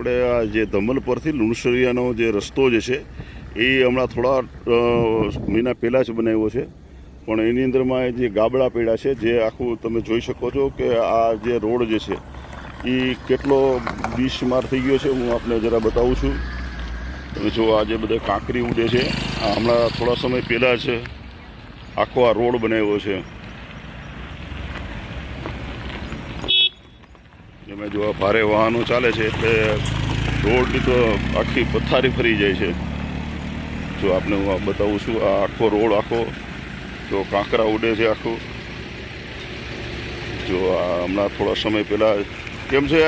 આપણે આ જે ધમલ પરથી લુણસરિયાનો જે રસ્તો જે છે, એ હમણાં થોડા મહિના પહેલાં જ બનાવ્યો છે. પણ એની અંદરમાં જે ગાબડા પેડા છે, જે આખું તમે જોઈ શકો છો કે આ જે રોડ જે છે, એ કેટલો બીસમાર થઈ ગયો છે, હું આપને જરા બતાવું છું. તમે જો આ જે બધા કાંકરી ઉડે છે. હમણાં થોડા સમય પહેલાં જ આખો આ રોડ બનાવ્યો છે. એમાં જો આ ભારે વાહનો ચાલે છે એટલે રોડની તો આખી પથારી ફરી જાય છે. જો આપને હું બતાવું છું આ આખો રોડ આખો જો કાંકરા ઉડે છે આખું. જો આ હમણાં થોડા સમય પહેલાં કેમ છે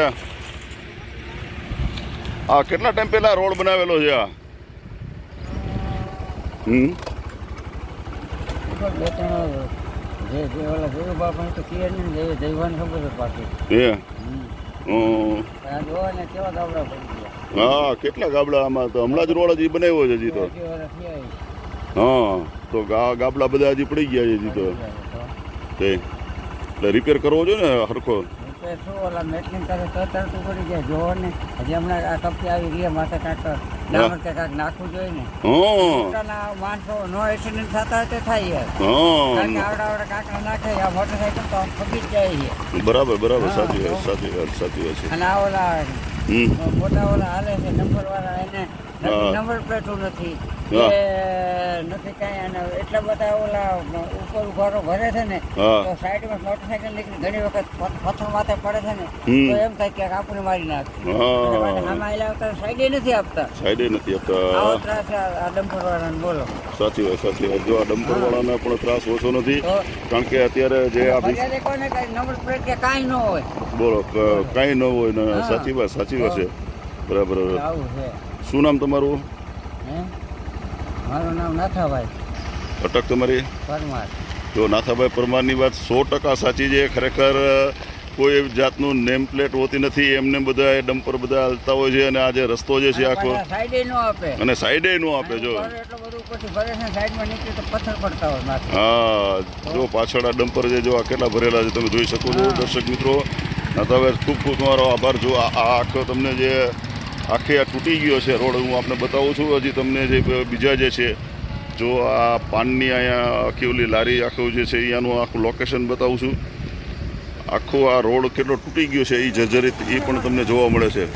આ? કેટલા ટાઈમ પહેલાં રોડ બનાવેલો છે આ? હમ? જે જે ઓલા જોયું બાપા તો ક્લિયર નહીં જે જઈવાની ખબર છે પાછી એ હા, કેટલા ગાબડા આમાં તો? હમણાં જ રોડ હજી બનાવ્યો છે હજી તો. હા, તો ગાબડા બધા હજી પડી ગયા છે હજી તો. એટલે રિપેર કરવો જોઈએ ને હરખો? રૂપિયા શું ઓલા મેટલિંગ કરે તો તરત પડી જાય જોવો ને. હજી હમણાં આ કપી આવી રહી માથે કાંઈક ડામર કે કાંઈક નાખવું જોઈએ ને. પોતાના માણસો નો એક્સિડન્ટ થતા હોય તો થાય યાર. કારણ કે આવડા આવડા કાંકરા નાખે આ મોટરસાઇકલ તો ફગી જ જાય છે. બરાબર બરાબર. સાચી વાત સાચી વાત સાચી વાત છે. અને આ ઓલા હમ મોટા ઓલા હાલે છે નંબર વાળા એને નંબર પ્લેટો નથી. નથી કાંઈ અને એટલા બધા ઓલા ઉપર ઉભારો ભરે છે ને તો સાઈડમાં મોટરસાઇકલ નીકળી ઘણી વખત પથ્થર માથે પડે છે ને તો એમ થાય કે આપણને મારી નાખે. આમાં આયલા વખત સાઈડે નથી આપતા. સાઈડે નથી આવો ત્રાસ આ ડમ્પર વાળાને બોલો. સાચી વાત સાચી વાત. જો આ ડમ્પર વાળાને પણ ત્રાસ ઓછો નથી કારણ કે અત્યારે જે આ નંબર પ્લેટ કે કાંઈ ન હોય. બોલો કઈ કાંઈ ન હોય ને સાચી વાત સાચી વાત છે. બરાબર બરાબર. આવું છે. શું નામ તમારું? મારું નામ નાથાભાઈ. અટક તમારી? પરમાર. જો નાથાભાઈ પરમારની વાત સો ટકા સાચી છે. ખરેખર કોઈ એવી જાતનું નેમ પ્લેટ હોતી નથી. એમને બધા એ ડમ્પર બધા હાલતા હોય છે અને આ જે રસ્તો જે છે આખો અને સાઈડે નો આપે જો. હા જો પાછળ આ ડમ્પર છે જો આ કેટલા ભરેલા છે તમે જોઈ શકો છો દર્શક મિત્રો. નાથાભાઈ ખૂબ ખૂબ તમારો આભાર જો આ આખો તમને જે આખે આ તૂટી ગયો છે રોડ હું આપને બતાવું છું હજી તમને જે બીજા જે છે જો આ પાનની અહીંયા આખી ઓલી લારી આખું જે છે અહીંયાનું આખું લોકેશન બતાવું છું આખો આ રોડ કેટલો તૂટી ગયો છે એ જર્જરિત એ પણ તમને જોવા મળે છે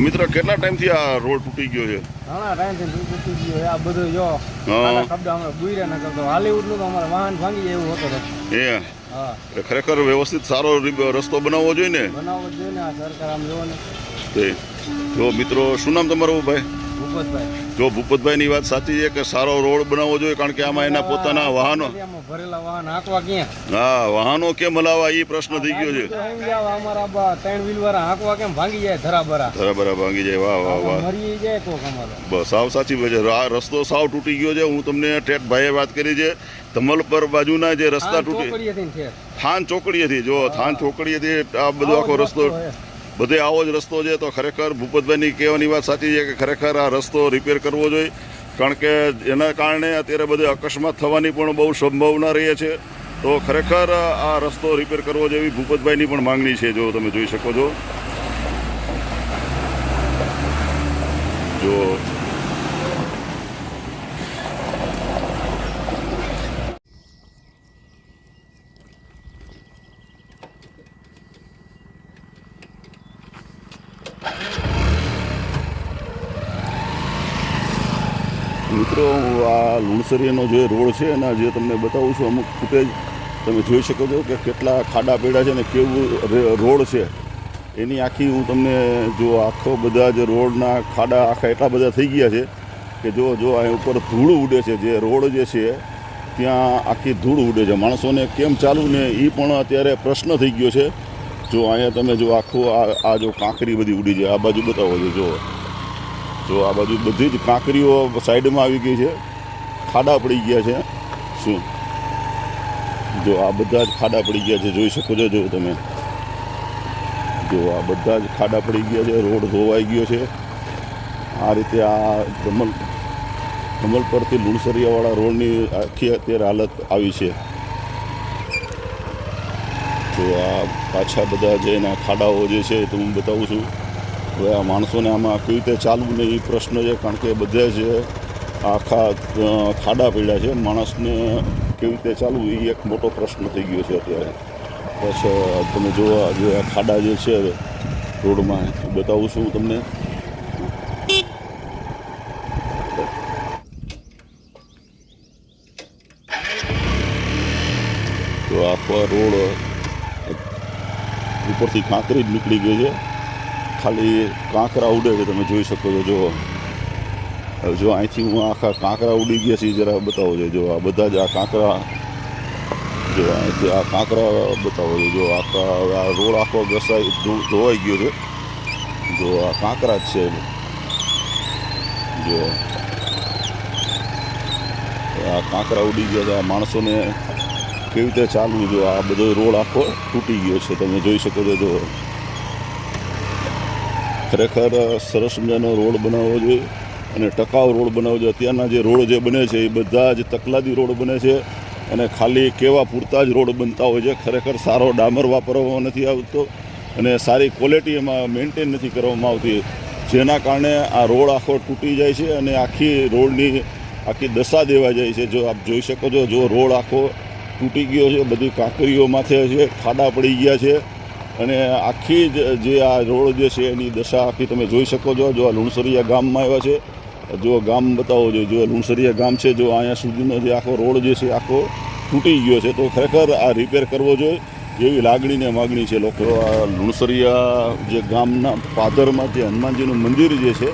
મિત્ર કેટલા ટાઈમથી આ રોડ તૂટી ગયો છે ઘણા ટાઈમથી તૂટી ગયો. આ બધું જો હા. શબ્દ અમારે બુર્યા ન કરતો હાલીવુડનું તો અમારે વાહન ભાંગી એવું હોતો રસ્તો. એ હા. ખરેખર વ્યવસ્થિત સારો રસ્તો બનાવવો જોઈએ ને? બનાવવો જોઈએ ને આ સરકાર આમ જોવો ને. તે. જો મિત્રો શું નામ તમારું ભાઈ? ભૂપતભાઈ. જો ભૂપતભાઈની વાત સાચી છે કે સારો રોડ બનાવવો જોઈએ કારણ કે આમાં એના પોતાના વાહનો ભરેલા વાહન હાંકવા ક્યાં? હા વાહનો કેમ હલાવવા? એ પ્રશ્ન થઈ ગયો છે. તો એમ જ આવે, અમારા ત્રણ વ્હીલ વાળા હાંકવા કેમ ભાંગી જાય ધરા બરા ભાંગી જાય વાહ વાહ વાહ. મરી જાય કોક અમારે. બસ સાવ સાચી વાત છે. આ રસ્તો સાવ તૂટી ગયો છે. હું તમને ઠેઠ ભાઈએ વાત કરી છે. ધમલપર બાજુના જે રસ્તા તૂટી ને. થાન ચોકડીએથી જો થાન ચોકડીએથી આ બધો આખો રસ્તો. બધે આવો જ રસ્તો છે, તો ખરેખર ભૂપતભાઈની કહેવાની વાત સાચી છે કે ખરેખર આ રસ્તો રિપેર કરવો જોઈએ, કારણ કે એના કારણે અત્યારે બધે અકસ્માત થવાની પણ બહુ સંભાવના રહે છે. તો ખરેખર આ રસ્તો રિપેર કરવો જેવી ભૂપતભાઈની પણ માંગણી છે, જો તમે જોઈ શકો છો. જો મિત્રો હું આ જે રોડ છે એના જે તમને બતાવું છું અમુક ફૂટેજ, તમે જોઈ શકો છો કે કેટલા ખાડા પડ્યા છે ને કેવું રોડ છે. એની આખી હું તમને જો આખો બધા જે રોડના ખાડા આખા એટલા બધા થઈ ગયા છે કે જો જો અહીં ઉપર ધૂળ ઉડે છે, જે રોડ જે છે ત્યાં આખી ધૂળ ઉડે છે. માણસોને કેમ ચાલવું ને એ પણ અત્યારે પ્રશ્ન થઈ ગયો છે. જો અહીંયા તમે જો આખું આ આ જો કાંકરી બધી ઉડી છે આ બાજુ બતાવો છો, જો. જો આ બાજુ બધી જ કાંકરીઓ સાઈડમાં આવી ગઈ છે. ખાડા પડી ગયા છે. શું? જો આ બધા જ ખાડા પડી ગયા છે, જોઈ શકો છો, જો તમે. જો આ બધા જ ખાડા પડી ગયા છે, રોડ ધોવાઈ ગયો છે. આ રીતે આ ધમલ ધમલ પરથી લુણસરિયાવાળા રોડની આખી અત્યારે હાલત આવી છે. જો આ પાછા બધા જે એના ખાડાઓ જે છે તો હું બતાવું છું. હવે આ માણસોને આમાં કેવી રીતે ચાલવું ને એ પ્રશ્ન છે, કારણ કે બધા જ આખા ખાડા પડ્યા છે. માણસને કેવી રીતે ચાલવું એ એક મોટો પ્રશ્ન થઈ ગયો છે અત્યારે. અ, તમે જો આ જે આ ખાડા જે છે રોડમાં બતાવું છું હું તમને. તો આખો રોડ ઉપરથી કાંકરી જ નીકળી ગઈ છે. ખાલી કાંકરા ઉડે છે તમે જોઈ શકો છો જો હવે જો અહીંથી હું આખા કાંકરા ઉડી ગયા છે જરા બતાવો છે જો આ બધા જ આ કાંકરા, જો અહીંથી આ કાંકરા બતાવો છે જો આખા આ રોડ આખો ઘસાઈ ધોવાઈ ગયો છે. જો આ કાંકરા જ છે જો. આ કાંકરા ઉડી ગયા છે, આ માણસોને કેવી રીતે ચાલવું જો આ બધો રોડ આખો તૂટી ગયો છે, તમે જોઈ શકો છો, જો. ખરેખર સરસ મજાનો રોડ બનાવવો જોઈએ. અને ટકાઉ રોડ બનાવજો. અત્યારના જે રોડ જે બને છે એ બધા જ તકલાદી રોડ બને છે અને ખાલી કેવા પૂરતા જ રોડ બનતા હોય છે. ખરેખર સારો ડામર વાપરવામાં નથી આવતો અને સારી ક્વોલિટી એમાં મેન્ટેન નથી કરવામાં આવતી. જેના કારણે આ રોડ આખો તૂટી જાય છે અને આખી રોડની આખી દશા દેવા જાય છે. જો આપ જોઈ શકો છો, જો રોડ આખો તૂટી ગયો છે, બધી કાંકરીઓ માથે છે, ખાડા પડી ગયા છે અને આખી જ આ રોડ જે છે એની દશા આખી તમે જોઈ શકો છો. જો આ લુણસરિયા ગામમાં આવ્યા છે, જો ગામ બતાવો જો જો લુણસરિયા ગામ છે, જો અહીંયા સુધીનો જે આખો રોડ જે છે આખો તૂટી ગયો છે. તો ખરેખર આ રિપેર કરવો જોઈએ એવી લાગણી ને માગણી છે લોકો. આ લુણસરિયા જે ગામના પાદરમાં જે હનુમાનજીનું મંદિર જે છે,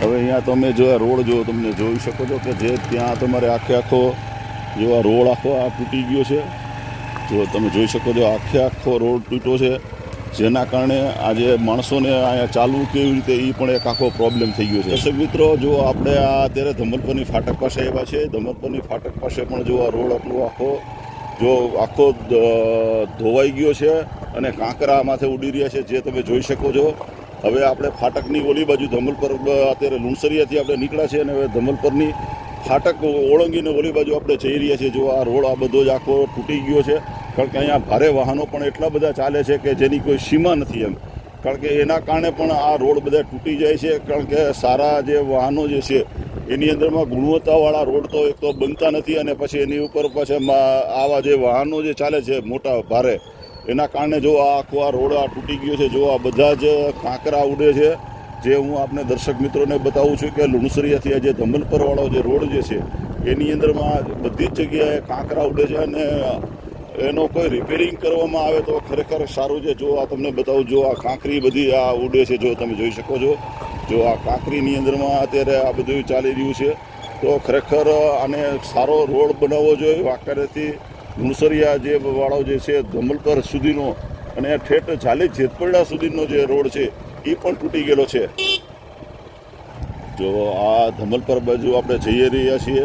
હવે અહીંયા તમે જો આ રોડ જો તમને જોઈ શકો છો કે જે ત્યાં તમારે આખે આખો જેવા રોડ આખો આ તૂટી ગયો છે. જો તમે જોઈ શકો છો, આખે આખો રોડ તૂટ્યો છે. જેના કારણે આજે માણસોને અહીંયા ચાલવું કેવી રીતે એ પણ એક આખો પ્રોબ્લેમ થઈ ગયો છે. દર્શક મિત્રો, જો આપણે આ અત્યારે ધમલપરની ફાટક પાસે આવ્યા છે ધમલપરની ફાટક પાસે પણ જો આ રોડ આપણો આખો, જો આખો ધોવાઈ ગયો છે અને કાંકરા માથે ઉડી રહ્યા છે, જે તમે જોઈ શકો છો. હવે આપણે ફાટકની ઓલી બાજુ ધમલપર અત્યારે લુણસરિયાથી આપણે નીકળ્યા છે અને હવે ધમલપરની ફાટક ઓળંગીને ઓલી બાજુ આપણે જઈ રહ્યા છીએ. જો આ રોડ આ બધો જ આખો તૂટી ગયો છે. કારણ કે અહીંયા ભારે વાહનો પણ એટલા બધા ચાલે છે કે જેની કોઈ સીમા નથી એમ. કારણ કે એના કારણે પણ આ રોડ બધા તૂટી જાય છે. કારણ કે સારા જે વાહનો જે છે, એની અંદરમાં ગુણવત્તાવાળા રોડ તો એક તો બનતા નથી અને પછી એની ઉપર પછી આવા જે વાહનો જે ચાલે છે મોટા ભારે, એના કારણે જો આ આખો આ રોડ આ તૂટી ગયો છે, જો આ બધા જ કાંકરા ઉડે છે જે હું આપને દર્શક મિત્રોને બતાવું છું કે લુણસરિયાથી આ જે ધમલપરવાળો જે રોડ જે છે, એની અંદરમાં બધી જ જગ્યાએ કાંકરા ઉડે છે અને એનો કોઈ રિપેરિંગ કરવામાં આવે તો ખરેખર સારું છે. જો આ તમને બતાવું, જો આ કાંકરી બધી આ ઉડે છે, જો તમે જોઈ શકો છો, જો આ કાંકરીની અંદરમાં અત્યારે આ બધું ચાલી રહ્યું છે, તો ખરેખર આને સારો રોડ બનાવવો જોઈએ. વાંકાનેરથી મુણસરિયા જે વાળો જે છે, ધમલપર સુધીનો અને ઠેઠ ચાલી જેતપરડા સુધીનો જે રોડ છે એ પણ તૂટી ગયેલો છે. જો આ ધમલપર બાજુ આપણે જઈ રહ્યા છીએ,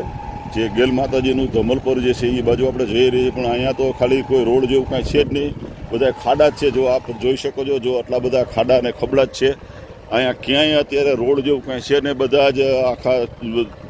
જે ગેલ માતાજીનું ધમલપર જે છે, એ બાજુ આપણે જઈ રહીએ પણ અહીંયા તો ખાલી કોઈ રોડ જેવું કાંઈ છે જ નહીં. બધા ખાડા જ છે, જો આપ જોઈ શકો છો, જો આટલા બધા ખાડા અને ખબડા જ છે. અહીંયા ક્યાંય અત્યારે રોડ જેવું કાંઈ છે ને બધા જ આખા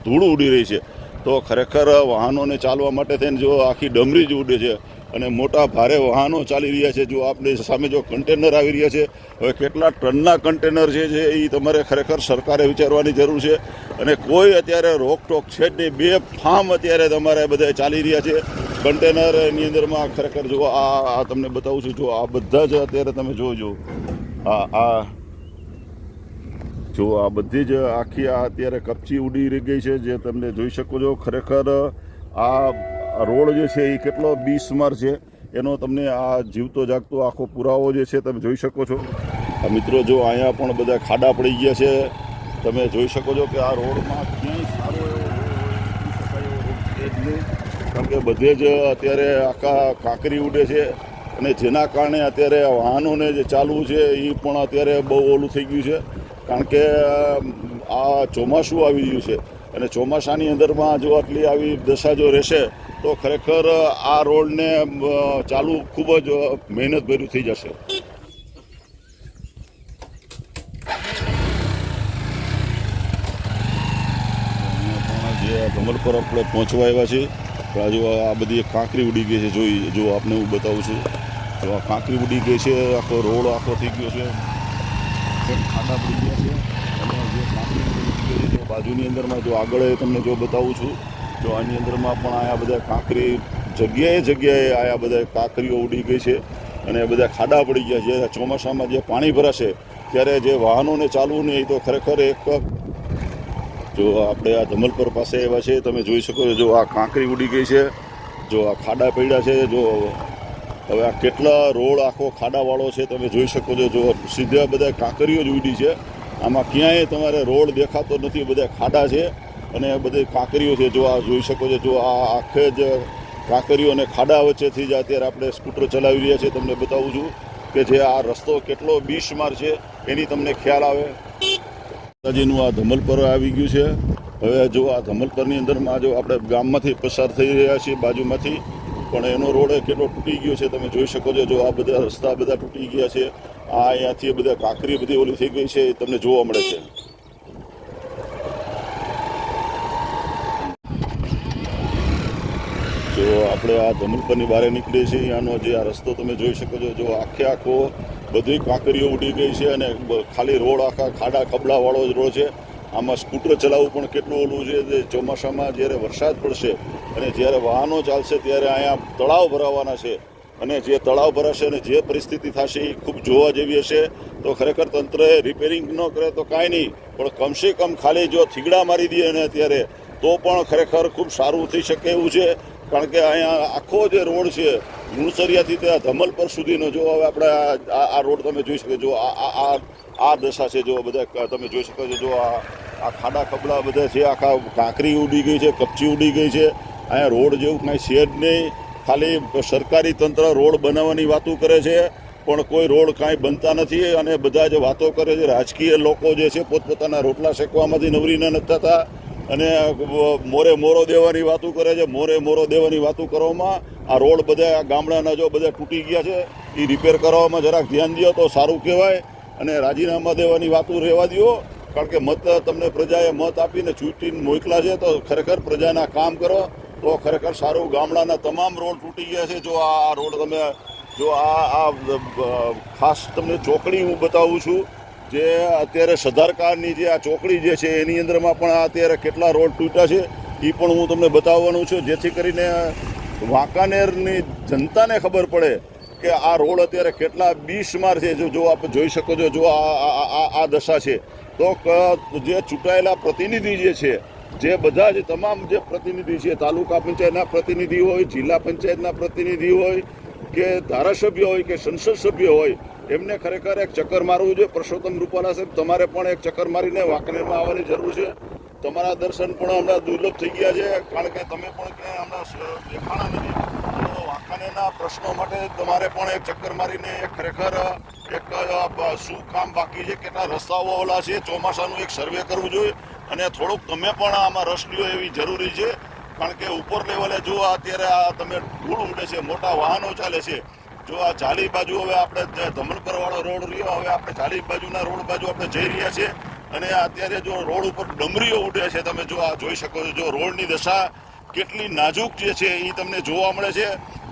ધૂળ ઉડી રહી છે. તો ખરેખર વાહનોને ચાલવા માટે થઈને જો આખી ડમરી જ ઉડે છે. અને મોટા ભારે વાહનો ચાલી રહ્યા છે. જો આપણે સામે જો કન્ટેનર આવી રહ્યા છે, હવે કેટલા ટનના કન્ટેનર જે છે એ તમારે ખરેખર સરકારે વિચારવાની જરૂર છે. અને કોઈ અત્યારે રોકટોક છે જ નહીં. બે ફાર્મ અત્યારે તમારે બધા ચાલી રહ્યા છે. કન્ટેનર એની અંદરમાં ખરેખર જો આ તમને બતાવું છું. જો આ બધા જ અત્યારે તમે જોજો આ આ, જો આ બધી જ આખી આ અત્યારે કપચી ઉડી રહી ગઈ છે. જે તમને જોઈ શકો છો, ખરેખર આ રોડ જે છે એ કેટલો બીસમાર છે, એનો તમને આ જીવતો જાગતો આખો પુરાવો જે છે તમે જોઈ શકો છો. મિત્રો જો અહીંયા પણ બધા ખાડા પડી ગયા છે, તમે જોઈ શકો છો કે આ રોડમાં ક્યાંય સારો એવો કારણ કે બધે જ અત્યારે આખા કાંકરી ઉડે છે અને જેના કારણે અત્યારે વાહનોને જે ચાલવું છે એ પણ અત્યારે બહુ ઓલું થઈ ગયું છે. કારણ કે, આ ચોમાસું આવી ગયું છે. અને ચોમાસાની અંદરમાં જો આટલી આવી દશા જો રહેશે, તો ખરેખર આ રોડને ચાલુ ખૂબ જ મહેનત ભર્યું થઈ જશે. જે ધમલ પર આપણે પહોંચવા આવ્યા છીએ, તો આ બધી કાંકરી ઉડી ગઈ છે, જોઈ, જો આપને હું બતાવું છું. તો આ કાંકરી ઉડી ગઈ છે, આખો રોડ આખો થઈ ગયો છે ખાડા પડી ગયા છે. બાજુની અંદરમાં જો આગળ તમને જો બતાવું છું, જો આની અંદરમાં પણ આયા બધા કાંકરી જગ્યાએ જગ્યાએ આયા બધા કાંકરીઓ ઉડી ગઈ છે અને બધા ખાડા પડી ગયા છે. ચોમાસામાં જે પાણી ભરાશે, ત્યારે જે વાહનોને ચાલવું નહીં તો ખરેખર એક જો આપણે આ ધમલપર પાસે એવા છે, તમે જોઈ શકો છો, જો આ કાંકરી ઉડી ગઈ છે, જો આ ખાડા પડ્યા છે, જો હવે આ કેટલા રોડ આખો ખાડાવાળો છે, તમે જોઈ શકો છો, જો સીધા બધા કાંકરીઓ જ ઉડી છે. આમાં ક્યાંય તમારે રોડ દેખાતો નથી, બધા ખાડા છે અને બધી કાંકરીઓ છે, જો આ જોઈ શકો છો, જો આ આખે જ કાંકરીઓ અને ખાડા વચ્ચેથી જ અત્યારે આપણે સ્કૂટર ચલાવી રહ્યા છીએ. તમને બતાવું છું કે જે આ રસ્તો કેટલો બીશમાર છે, એની તમને ખ્યાલ આવે. માતાજીનું આ ધમલપર આવી ગયું છે. હવે જો આ ધમલપરની અંદરમાં જો આપણે ગામમાંથી પસાર થઈ રહ્યા છીએ, બાજુમાંથી, પણ એનો રોડ કેટલો તૂટી ગયો છે, તમે જોઈ શકો છો. જો આ બધા રસ્તા બધા તૂટી ગયા છે આ અહીંયાથી બધા કાંકરી બધી ઓલી થઈ ગઈ છે તમને જોવા મળે છે. જો આપણે આ ધમલપરની બહાર નીકળીએ છીએ આનો જે આ રસ્તો તમે જોઈ શકો છો, જો આખે આખો બધી કાંકરીઓ ઉડી ગઈ છે અને ખાલી રોડ આખા ખાડા ખબડાવાળો જ રોડ છે. આમાં સ્કૂટર ચલાવવું પણ કેટલું ઓલું છે, જે ચોમાસામાં જ્યારે વરસાદ પડશે અને જ્યારે વાહનો ચાલશે ત્યારે અહીંયા તળાવ ભરાવાના છે. અને જે તળાવ ભરાશે અને જે પરિસ્થિતિ થશે એ ખૂબ જોવા જેવી હશે, તો ખરેખર તંત્રએ રિપેરિંગ ન કરે તો કાંઈ નહીં, પણ કમસે કમ ખાલી જો થીગડા મારી દઈએ ને અત્યારે, તો પણ ખરેખર ખૂબ સારું થઈ શકે એવું છે. કારણ કે અહીંયા આખો જે રોડ છે ગુણસરિયાથી ત્યાં ધમલપર સુધીનો, જો હવે આપણે આ- રોડ તમે જોઈ શકો જો આ આ આ આ દશા છે, જો બધા તમે જોઈ શકો છો, જો આ આ ખાડા ખબડા બધા છે, આખા કાંકરી ઉડી ગઈ છે, કપચી ઉડી ગઈ છે. અહીંયા રોડ જેવું કાંઈ છે જ નહીં. ખાલી સરકારી તંત્ર રોડ બનાવવાની વાતો કરે છે, પણ કોઈ રોડ કાંઈ બનતા નથી અને બધા જે વાતો કરે છે. રાજકીય લોકો જે છે, પોતપોતાના રોટલા શેકવામાંથી નવરીને નથી થતા અને મોરે મોરો દેવાની વાતો કરે છે. મોરે મોરો દેવાની વાતો કરવામાં આ રોડ બધા ગામડાના જો બધા તૂટી ગયા છે એ રિપેર કરવામાં જરાક ધ્યાન દો તો સારું કહેવાય અને રાજીનામા દેવાની વાતો રહેવા દો, કારણ કે મત તમને પ્રજાએ મત આપીને ચૂંટીને મોકલા છે તો ખરેખર પ્રજાના કામ કરો. તો ખરેખર સારું, ગામડાના તમામ રોડ તૂટી ગયા છે. જો આ રોડ તમે જો આ આ ખાસ તમને ચોકડી હું બતાવું છું, જે અત્યારે સધારકારની જે આ ચોકડી જે છે, એની અંદરમાં પણ આ અત્યારે કેટલા રોડ તૂટ્યા છે એ પણ હું તમને બતાવવાનું છું. જેથી કરીને વાંકાનેરની જનતાને ખબર પડે કે આ રોડ અત્યારે કેટલા બીસમાર છે. જો જો આપ જોઈ શકો છો, જો આ આ- દશા છે. તો જે ચૂંટાયેલા પ્રતિનિધિ જે છે જે બધા જ તમામ જે પ્રતિનિધિ છે, તાલુકા પંચાયતના પ્રતિનિધિ હોય, જિલ્લા પંચાયતના પ્રતિનિધિ હોય કે ધારાસભ્ય હોય કે સંસદ સભ્ય હોય, એમને ખરેખર એક ચક્કર મારવું જોઈએ. પરસોત્તમ રૂપાલા સાહેબ, તમારે પણ એક ચક્કર મારીને વાંકનેરમાં આવવાની જરૂર છે. તમારા દર્શન પણ હમણાં દુર્લભ થઈ ગયા છે. કારણ કે તમે પણ ક્યાંય હમણાં દેખાણા નથી. તો વાંકાનેરના પ્રશ્નો માટે તમારે પણ એક ચક્કર મારીને એક ખરેખર એક શું કામ બાકી છે? કેટલા રસ્તાઓ ઓલા છે? ચોમાસાનું એક સર્વે કરવું જોઈએ. અને થોડુંક તમે પણ આમાં રસ લ્યો એવી જરૂરી છે. કારણ કે ઉપર લેવલે જો અત્યારે આ તમે ધૂળ ઉડે છે, મોટા વાહનો ચાલે છે, જો આ ચાલી બાજુ હવે આપણે જે વાળો રોડ રહ્યો, હવે આપણે ચાલી બાજુના રોડ બાજુ આપણે જઈ રહ્યા છીએ. અને અત્યારે જો રોડ ઉપર ડમરીઓ ઉડે છે, તમે જો આ જોઈ શકો છો, જો રોડની દશા કેટલી નાજુક જે છે એ તમને જોવા મળે છે.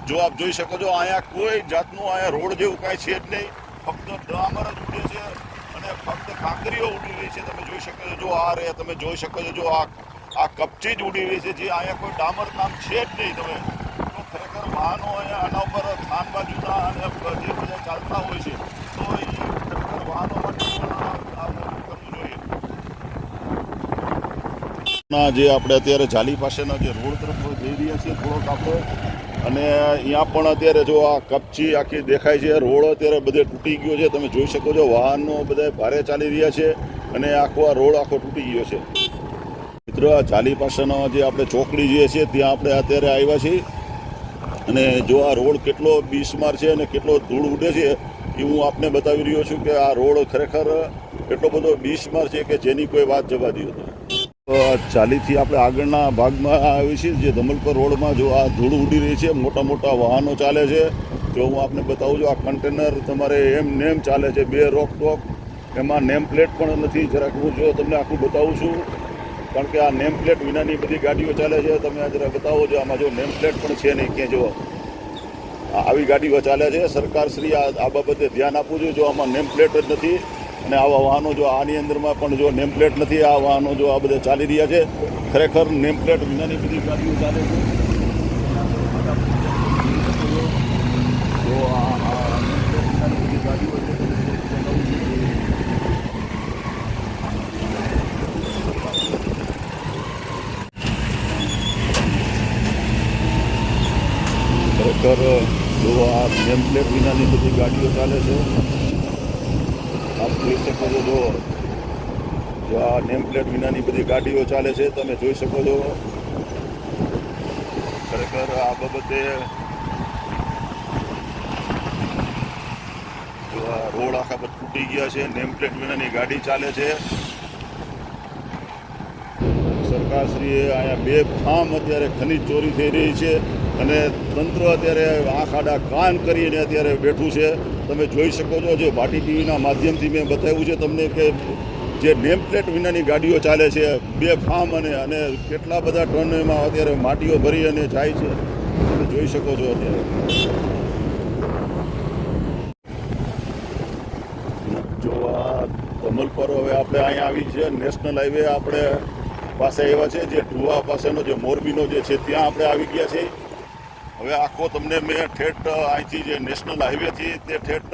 જો આપ જોઈ શકો છો, અહીંયા કોઈ જાતનું અહીંયા રોડ જેવું કાંઈ છે જ નહીં. ફક્ત ડામર જ ઉડે છે. ફક્ત કાંકરીઓ ઉડી રહી છે. તમે જોઈ શકો છો, જો આ રે તમે જોઈ શકો છો, જો આ આ કપચી જ ઉડી રહી છે. જે અહીંયા કોઈ ડામર કામ છે જ નહીં. તમે તો ખરેખર વાહનો અહીંયા આના ઉપર ખાન બાજુના અને જે બધા ચાલતા હોય છે, તો એ ખરેખર વાહનો ના, જે આપણે અત્યારે જાલી પાસેના જે રોડ તરફ જઈ રહ્યા છીએ, થોડોક આપણે અને અહીંયા પણ અત્યારે જો આ કપચી આખી દેખાય છે, રોડ અત્યારે બધે તૂટી ગયો છે, તમે જોઈ શકો છો, વાહનો બધા ભારે ચાલી રહ્યા છે અને આખો આ રોડ આખો તૂટી ગયો છે. મિત્રો, આ ચાલી પાસેનો જે આપણે ચોકડી જે છે, ત્યાં આપણે અત્યારે આવ્યા છીએ. અને જો આ રોડ કેટલો બીસમાર છે અને કેટલો ધૂળ ઉડે છે, એ હું આપને બતાવી રહ્યો છું કે આ રોડ ખરેખર એટલો બધો બીસમાર છે કે જેની કોઈ વાત જવા દો તો આ ચાલીથી આપણે આગળના ભાગમાં આવી છીએ, જે ધમલપર રોડમાં જો આ ધૂળ ઉડી રહી છે, મોટા મોટા વાહનો ચાલે છે. જો હું આપને બતાવું છું, આ કન્ટેનર તમારે એમ નેમ ચાલે છે, બે રોક ટોક. એમાં નેમ પ્લેટ પણ નથી, જરાક હું જો તમને આખું બતાવું છું. કારણ કે આ નેમ પ્લેટ વિનાની બધી ગાડીઓ ચાલે છે, તમે આ જરા બતાવો છો, આમાં જો નેમ પ્લેટ પણ છે નહીં ક્યાં જો આવી ગાડીઓ ચાલે છે. સરકારશ્રી આ બાબતે ધ્યાન આપવું જોઈએ, જો આમાં નેમ પ્લેટ જ નથી અને આવા વાહનો જો આની અંદરમાં પણ જો નેમપ્લેટ નથી, આ વાહનો જો આ બધા ચાલી રહ્યા છે, ખરેખર નેમપ્લેટ વિનાની બધી ગાડીઓ ચાલે છે. ખરેખર, જો આ નેમપ્લેટ વિનાની બધી ગાડીઓ ચાલે છે જોઈ શકો છો જો આ નેમ પ્લેટ વિનાની બધી ગાડીઓ ચાલે છે, તમે જોઈ શકો છો. ખરેખર આ બાબતે રોડ આખા બધા તૂટી ગયા છે નેમ પ્લેટ વિનાની ગાડી ચાલે છે. સરકારશ્રીએ અહીંયા બે ફાર્મ અત્યારે ખનીજ ચોરી થઈ રહી છે અને તંત્ર અત્યારે આંખ આડા કાન કરીને અત્યારે બેઠું છે. તમે જોઈ શકો છો જે ભાટી ટીવીના માધ્યમથી મેં બતાવ્યું છે તમને કે જે નેમ પ્લેટ વિનાની ગાડીઓ ચાલે છે, બે ફાર્મ અને અને કેટલા બધા ટન એમાં અત્યારે માટીઓ ભરી અને જાય છે. તમે જોઈ શકો છો અત્યારે. જો આ હવે આપણે અહીંયા આવી છે, નેશનલ હાઈવે આપણે પાસે એવા છે, જે ઢુવા પાસેનો જે મોરબીનો જે છે, ત્યાં આપણે આવી ગયા છે હવે આખો તમને મેં ઠેઠ અહીંથી જે નેશનલ હાઈવેથી તે ઠેઠ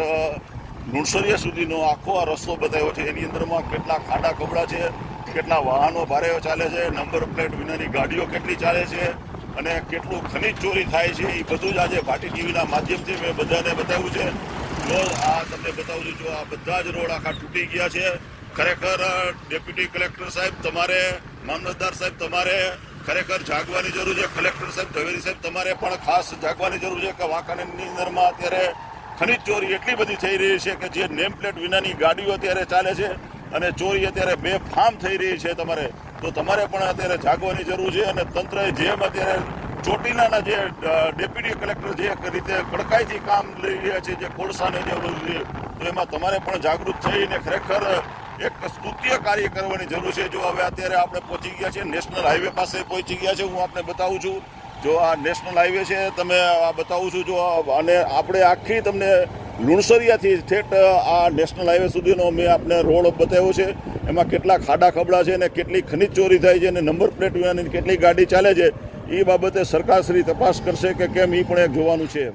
લુણસરિયા સુધીનો આખો આ રસ્તો બતાવ્યો છે. એની અંદરમાં કેટલા ખાડા ખબડા છે, કેટલા વાહનો ભારે ચાલે છે, નંબર પ્લેટ વિનાની ગાડીઓ કેટલી ચાલે છે, અને કેટલું ખનીજ ચોરી થાય છે, એ બધું જ આજે ભાટી ટીવીના માધ્યમથી મેં બધાને બતાવ્યું છે. જો આ તમને બતાવું છું, જો આ બધા જ રોડ આખા તૂટી ગયા છે. ખરેખર ડેપ્યુટી કલેક્ટર સાહેબ તમારે, મામલતદાર સાહેબ તમારે ખરેખર જાગવાની જરૂર છે. કલેક્ટર સાહેબ, ઝવેરી સાહેબ, તમારે પણ ખાસ જાગવાની જરૂર છે કે વાંકાનેરની અંદરમાં અત્યારે ખનીજ ચોરી એટલી બધી થઈ રહી છે કે જે નેમ પ્લેટ વિનાની ગાડીઓ અત્યારે ચાલે છે અને ચોરી અત્યારે બે ફામ થઈ રહી છે તમારે. તો તમારે પણ અત્યારે જાગવાની જરૂર છે અને તંત્રએ જેમ અત્યારે ચોટીલાના જે ડેપ્યુટી કલેક્ટર જે રીતે કડકાઈથી કામ લઈ રહ્યા છે, જે કોળસાને જે તો એમાં તમારે પણ જાગૃત થઈને ખરેખર એક સ્તુત્ય કાર્ય કરવાની જરૂર છે. જો હવે અત્યારે આપણે પહોંચી ગયા છીએ નેશનલ હાઈવે પાસે પહોંચી ગયા છે હું આપને બતાવું છું. જો આ નેશનલ હાઈવે છે, તમે આ બતાવું છું, જો અને આપણે આખી તમને લુણસરિયાથી ઠેઠ આ નેશનલ હાઈવે સુધીનો મેં આપને રોડ બતાવ્યો છે. એમાં કેટલા ખાડા ખબડા છે અને કેટલી ખનિજ ચોરી થાય છે અને નંબર પ્લેટ વિનાની કેટલી ગાડી ચાલે છે એ બાબતે સરકારશ્રી તપાસ કરશે કે કેમ એ પણ એક જોવાનું છે.